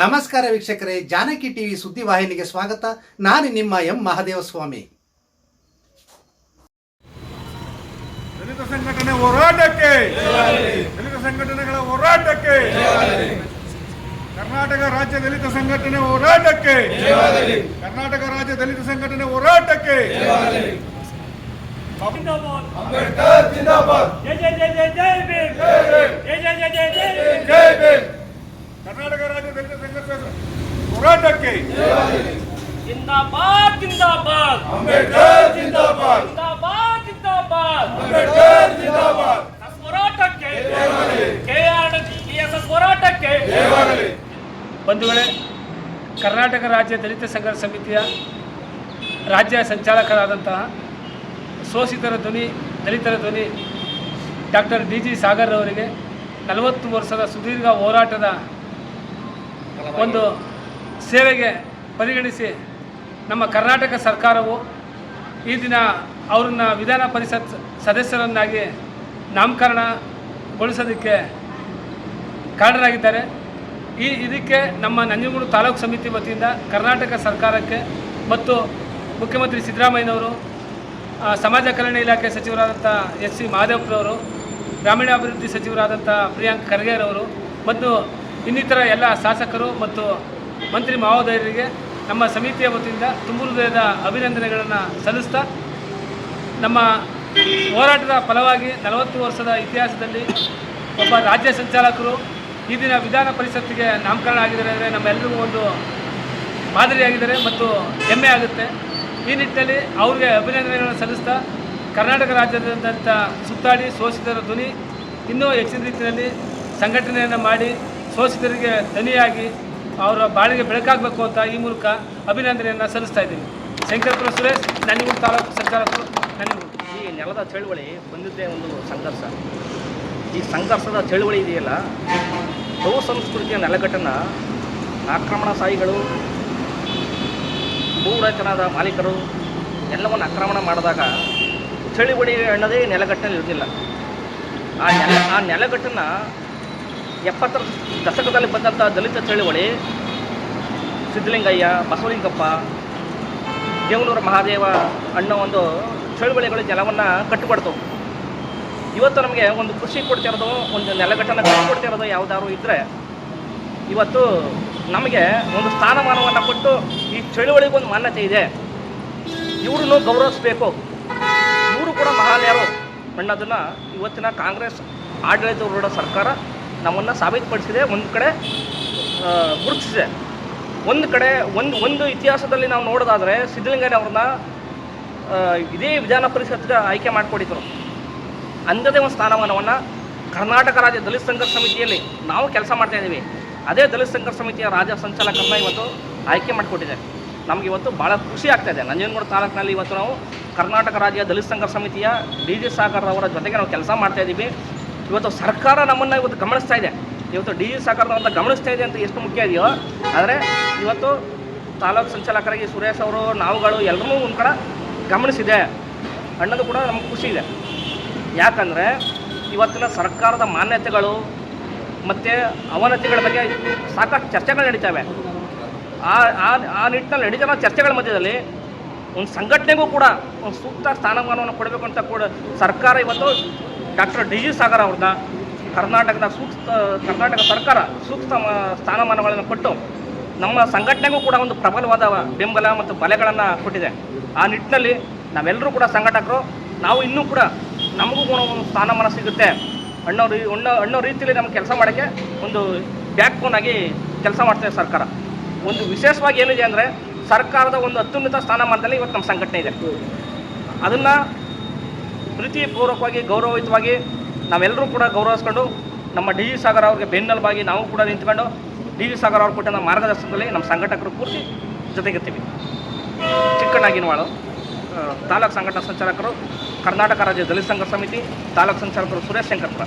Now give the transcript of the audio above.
ನಮಸ್ಕಾರ ವೀಕ್ಷಕರೇ ಜಾನಕಿ ಟಿವಿ ಸುದ್ದಿವಾಹಿನಿಗೆ ಸ್ವಾಗತ. ನಾನು ನಿಮ್ಮ ಎಂ ಮಹದೇವಸ್ವಾಮಿ. ದಲಿತ ಸಂಘಟನೆ ಹೋರಾಟಕ್ಕೆ ದಲಿತ ಸಂಘಟನೆಗಳ ಹೋರಾಟಕ್ಕೆ ಕರ್ನಾಟಕ ರಾಜ್ಯ ದಲಿತ ಸಂಘಟನೆ ಹೋರಾಟಕ್ಕೆ ಕರ್ನಾಟಕ ರಾಜ್ಯ ದಲಿತ ಸಂಘಟನೆ ಹೋರಾಟಕ್ಕೆ ಅಂಬೇಡ್ಕರ್ ಜಿಂದಾಬಾದ್. ಜೈ ಜೈ ಜೈ ಜೈ ಜೈ ಜೈ ಜೈ ಜೈ ಜೈ ಜೈ ಜೈ ಕರ್ನಾಟಕ ರಾಜ್ಯ ದಲಿತ ಸಂಘರ್ಷ ಹೋರಾಟಕ್ಕೆ ಜಿಂದಾಬಾದ್ ಜಿಂದಾಬಾದ್. ಅಂಬೇಡ್ಕರ್ ಜಿಂದಾಬಾದ್. ಜಿಂದಾಬಾದ್ ಜಿಂದಾಬಾದ್. ಅಂಬೇಡ್ಕರ್ ಜಿಂದಾಬಾದ್. ಹೋರಾಟಕ್ಕೆ ಕೆಆರ್ಎಸ್ ಹೋರಾಟಕ್ಕೆ. ಬಂಧುಗಳೇ ಕರ್ನಾಟಕ ರಾಜ್ಯ ದಲಿತ ಸಂಘರ್ಷ ಸಮಿತಿಯ ರಾಜ್ಯ ಸಂಚಾಲಕರಾದಂತಹ ಶೋಷಿತರ ಧ್ವನಿ ದಲಿತರ ಧ್ವನಿ ಡಾಕ್ಟರ್ ಡಿ ಜಿ ಸಾಗರ್ ಅವರಿಗೆ ನಲವತ್ತು ವರ್ಷದ ಸುದೀರ್ಘ ಹೋರಾಟದ ಒಂದು ಸೇವೆಗೆ ಪರಿಗಣಿಸಿ ನಮ್ಮ ಕರ್ನಾಟಕ ಸರ್ಕಾರವು ಈ ದಿನ ಅವ್ರನ್ನ ವಿಧಾನ ಪರಿಷತ್ ಸದಸ್ಯರನ್ನಾಗಿ ನಾಮಕರಣಗೊಳಿಸೋದಕ್ಕೆ ಕಾರಣರಾಗಿದ್ದಾರೆ. ಈ ಇದಕ್ಕೆ ನಮ್ಮ ನಂಜನಗೂಡು ತಾಲೂಕು ಸಮಿತಿ ವತಿಯಿಂದ ಕರ್ನಾಟಕ ಸರ್ಕಾರಕ್ಕೆ ಮತ್ತು ಮುಖ್ಯಮಂತ್ರಿ ಸಿದ್ದರಾಮಯ್ಯನವರು ಸಮಾಜ ಕಲ್ಯಾಣ ಇಲಾಖೆ ಸಚಿವರಾದಂಥ ಎಸ್ ಸಿ ಮಹದೇವಪ್ಪರವರು ಗ್ರಾಮೀಣಾಭಿವೃದ್ಧಿ ಸಚಿವರಾದಂಥ ಪ್ರಿಯಾಂಕ್ ಖರ್ಗೆರವರು ಮತ್ತು ಇನ್ನಿತರ ಎಲ್ಲ ಶಾಸಕರು ಮತ್ತು ಮಂತ್ರಿ ಮಹೋದಯರಿಗೆ ನಮ್ಮ ಸಮಿತಿಯ ವತಿಯಿಂದ ತುಂಬು ಹೃದಯದ ಅಭಿನಂದನೆಗಳನ್ನು ಸಲ್ಲಿಸ್ತಾ ನಮ್ಮ ಹೋರಾಟದ ಫಲವಾಗಿ ನಲವತ್ತು ವರ್ಷದ ಇತಿಹಾಸದಲ್ಲಿ ಒಬ್ಬ ರಾಜ್ಯ ಸಂಚಾಲಕರು ಈ ದಿನ ವಿಧಾನ ಪರಿಷತ್ತಿಗೆ ನಾಮಕರಣ ಆಗಿದ್ದಾರೆ ಅಂದರೆ ನಮ್ಮೆಲ್ಲರಿಗೂ ಒಂದು ಮಾದರಿಯಾಗಿದ್ದಾರೆ ಮತ್ತು ಹೆಮ್ಮೆ ಆಗುತ್ತೆ. ಈ ನಿಟ್ಟಿನಲ್ಲಿ ಅವ್ರಿಗೆ ಅಭಿನಂದನೆಗಳನ್ನು ಸಲ್ಲಿಸ್ತಾ ಕರ್ನಾಟಕ ರಾಜ್ಯದಾದ್ಯಂತ ಸುತ್ತಾಡಿ ಶೋಷಿತರ ಧ್ವನಿ ಇನ್ನೂ ಹೆಚ್ಚಿನ ರೀತಿಯಲ್ಲಿ ಸಂಘಟನೆಯನ್ನು ಮಾಡಿ ಶೋಷಿತರಿಗೆ ಧ್ವನಿಯಾಗಿ ಅವರ ಬಾಳಿಗೆ ಬೆಳಕಾಗಬೇಕು ಅಂತ ಈ ಮೂಲಕ ಅಭಿನಂದನೆಯನ್ನು ಸಲ್ಲಿಸ್ತಾ ಇದ್ದೀನಿ. ಶಂಕರಪುರ ಸುರೇಶ್ ನಂಜನಗೂಡು ತಾಲೂಕು ನಂಜನಗೂಡು ಈ ನೆಲದ ಚಳುವಳಿ ಬಂದಿದ್ದೇ ಒಂದು ಸಂಘರ್ಷ. ಈ ಸಂಘರ್ಷದ ಚಳುವಳಿ ಇದೆಯಲ್ಲ, ಬಹು ಸಂಸ್ಕೃತಿಯ ನೆಲಗಟ್ಟನ್ನು ಆಕ್ರಮಣಶಾಹಿಗಳು ಭೂರಚನಾದ ಮಾಲೀಕರು ಎಲ್ಲವನ್ನು ಆಕ್ರಮಣ ಮಾಡಿದಾಗ ಚಳುವಳಿ ಅನ್ನೋದೇ ನೆಲಗಟ್ಟಲ್ಲಿ ಇರಲಿಲ್ಲ ಆ ನೆಲ ಆ ನೆಲಗಟ್ಟನ್ನು ಎಪ್ಪತ್ತರ ದಶಕದಲ್ಲಿ ಬಂದಂಥ ದಲಿತ ಚಳುವಳಿ, ಸಿದ್ಧಲಿಂಗಯ್ಯ, ಬಸವಲಿಂಗಪ್ಪ, ದೇವನೂರ ಮಹಾದೇವ ಅನ್ನೋ ಒಂದು ಚಳುವಳಿಗಳು ನೆಲವನ್ನು ಕಟ್ಟಿಕೊಡ್ತವು. ಇವತ್ತು ನಮಗೆ ಒಂದು ಖುಷಿ ಕೊಡ್ತಿರೋದು ಒಂದು ನೆಲಗಟ್ಟನ್ನು ಕಟ್ಟಿಕೊಡ್ತಿರೋದು ಯಾವುದಾದ್ರು ಇದ್ದರೆ ಇವತ್ತು ನಮಗೆ ಒಂದು ಸ್ಥಾನಮಾನವನ್ನು ಕೊಟ್ಟು ಈ ಚಳುವಳಿಗೆ ಒಂದು ಮಾನ್ಯತೆ ಇದೆ. ಇವ್ರನ್ನು ಗೌರವಿಸಬೇಕು. ಇವರು ಕೂಡ ಮಹಾನ್ಯರು ಅನ್ನೋದನ್ನು ಇವತ್ತಿನ ಕಾಂಗ್ರೆಸ್ ಆಡಳಿತಾರೂಢ ಸರ್ಕಾರ ನಮ್ಮನ್ನು ಸಾಬೀತುಪಡಿಸಿದೆ. ಒಂದು ಕಡೆ ಗುರುತಿಸಿದೆ. ಒಂದು ಕಡೆ, ಒಂದು ಒಂದು ಇತಿಹಾಸದಲ್ಲಿ ನಾವು ನೋಡೋದಾದರೆ ಸಿದ್ಧಲಿಂಗಯ್ಯ ಅವ್ರನ್ನ ಇದೇ ವಿಧಾನ ಪರಿಷತ್ಗೆ ಆಯ್ಕೆ ಮಾಡಿಕೊಟ್ಟಿದ್ರು ಅಂಥದೇ ಒಂದು ಸ್ಥಾನಮಾನವನ್ನು ಕರ್ನಾಟಕ ರಾಜ್ಯ ದಲಿತ ಸಂಘರ್ಷ ಸಮಿತಿಯಲ್ಲಿ ನಾವು ಕೆಲಸ ಮಾಡ್ತಾ ಇದ್ದೀವಿ. ಅದೇ ದಲಿತ ಸಂಘರ್ಷ ಸಮಿತಿಯ ರಾಜ್ಯ ಸಂಚಾಲಕರನ್ನ ಇವತ್ತು ಆಯ್ಕೆ ಮಾಡಿಕೊಟ್ಟಿದೆ ನಮಗೆ ಇವತ್ತು ಭಾಳ ಖುಷಿ ಆಗ್ತಾ ಇದೆ. ನಂಜನಗೂಡು ತಾಲೂಕಿನಲ್ಲಿ ಇವತ್ತು ನಾವು ಕರ್ನಾಟಕ ರಾಜ್ಯ ದಲಿತ ಸಂಘರ್ಷ ಸಮಿತಿಯ ಡಿ ಜಿ ಸಾಗರ್ ಅವರ ಜೊತೆಗೆ ನಾವು ಕೆಲಸ ಮಾಡ್ತಾ ಇದ್ದೀವಿ. ಇವತ್ತು ಸರ್ಕಾರ ನಮ್ಮನ್ನು ಇವತ್ತು ಗಮನಿಸ್ತಾ ಇದೆ. ಇವತ್ತು ಡಿ ಜಿ ಸಾಗರದವ್ರನ್ನ ಗಮನಿಸ್ತಾ ಇದೆ ಅಂತ ಎಷ್ಟು ಮುಖ್ಯ ಇದೆಯೋ, ಆದರೆ ಇವತ್ತು ತಾಲೂಕು ಸಂಚಾಲಕರಾಗಿ ಸುರೇಶ್ ಅವರು, ನಾವುಗಳು ಎಲ್ಲರೂ ಒಂದು ಕಡೆ ಗಮನಿಸಿದೆ. ಅನ್ನೋದು ಕೂಡ ನಮ್ಗೆ ಖುಷಿ ಇದೆ. ಯಾಕಂದರೆ ಇವತ್ತಿನ ಸರ್ಕಾರದ ಮಾನ್ಯತೆಗಳು ಮತ್ತು ಅವನತಿಗಳ ಬಗ್ಗೆ ಸಾಕಷ್ಟು ಚರ್ಚೆಗಳು ನಡೀತವೆ. ಆ ಆ ನಿಟ್ಟಿನಲ್ಲಿ ನಡೀತಿರೋ ಚರ್ಚೆಗಳ ಮಧ್ಯದಲ್ಲಿ ಒಂದು ಸಂಘಟನೆಗೂ ಕೂಡ ಒಂದು ಸೂಕ್ತ ಸ್ಥಾನಮಾನವನ್ನು ಕೊಡಬೇಕು ಅಂತ ಕೂಡ ಸರ್ಕಾರ ಇವತ್ತು ಡಾಕ್ಟರ್ ಡಿ ಜಿ ಸಾಗರ್ ಅವ್ರನ್ನ ಕರ್ನಾಟಕದ ಸೂಕ್ತ, ಕರ್ನಾಟಕ ಸರ್ಕಾರ ಸೂಕ್ತ ಸ್ಥಾನಮಾನಗಳನ್ನು ಕೊಟ್ಟು ನಮ್ಮ ಸಂಘಟನೆಗೂ ಕೂಡ ಒಂದು ಪ್ರಬಲವಾದ ಬೆಂಬಲ ಮತ್ತು ಬಲೆಗಳನ್ನು ಕೊಟ್ಟಿದೆ. ಆ ನಿಟ್ಟಿನಲ್ಲಿ ನಾವೆಲ್ಲರೂ ಕೂಡ ಸಂಘಟಕರು, ನಾವು ಇನ್ನೂ ಕೂಡ ನಮಗೂ ಕೂಡ ಒಂದು ಸ್ಥಾನಮಾನ ಸಿಗುತ್ತೆ. ಅಣ್ಣೋ ರೀ ಅಣ್ಣ ರೀತಿಯಲ್ಲಿ ನಮ್ಗೆ ಕೆಲಸ ಮಾಡೋಕ್ಕೆ ಒಂದು ಬ್ಯಾಕ್ ಆಗಿ ಕೆಲಸ ಮಾಡ್ತೇವೆ ಸರ್ಕಾರ. ಒಂದು ವಿಶೇಷವಾಗಿ ಏನಿದೆ ಅಂದರೆ ಸರ್ಕಾರದ ಒಂದು ಅತ್ಯುನ್ನತ ಸ್ಥಾನಮಾನದಲ್ಲಿ ಇವತ್ತು ನಮ್ಮ ಸಂಘಟನೆ ಇದೆ. ಅದನ್ನು ಪ್ರೀತಿಪೂರ್ವಕವಾಗಿ, ಗೌರವಯುತವಾಗಿ ನಾವೆಲ್ಲರೂ ಕೂಡ ಗೌರವಿಸ್ಕೊಂಡು ನಮ್ಮ ಡಿ ಜಿ ಸಾಗರ್ ಅವ್ರಿಗೆ ಬೆನ್ನೆಲುಬಾಗಿ ನಾವು ಕೂಡ ನಿಂತ್ಕೊಂಡು ಡಿ ಜಿ ಸಾಗರ್ ಅವ್ರು ಕೊಟ್ಟಂಥ ಮಾರ್ಗದರ್ಶನದಲ್ಲಿ ನಮ್ಮ ಸಂಘಟಕರು ಪೂರ್ತಿ ಜೊತೆಗಿರ್ತೀವಿ. ಚಿಕ್ಕಣ್ಣಾಗಿನವಾಳು ತಾಲೂಕು ಸಂಘಟನಾ ಸಂಚಾಲಕರು, ಕರ್ನಾಟಕ ರಾಜ್ಯ ದಲಿತ ಸಂಘ ಸಮಿತಿ, ತಾಲೂಕು ಸಂಚಾಲಕರು ಸುರೇಶ್ ಶಂಕರ್ಪುರ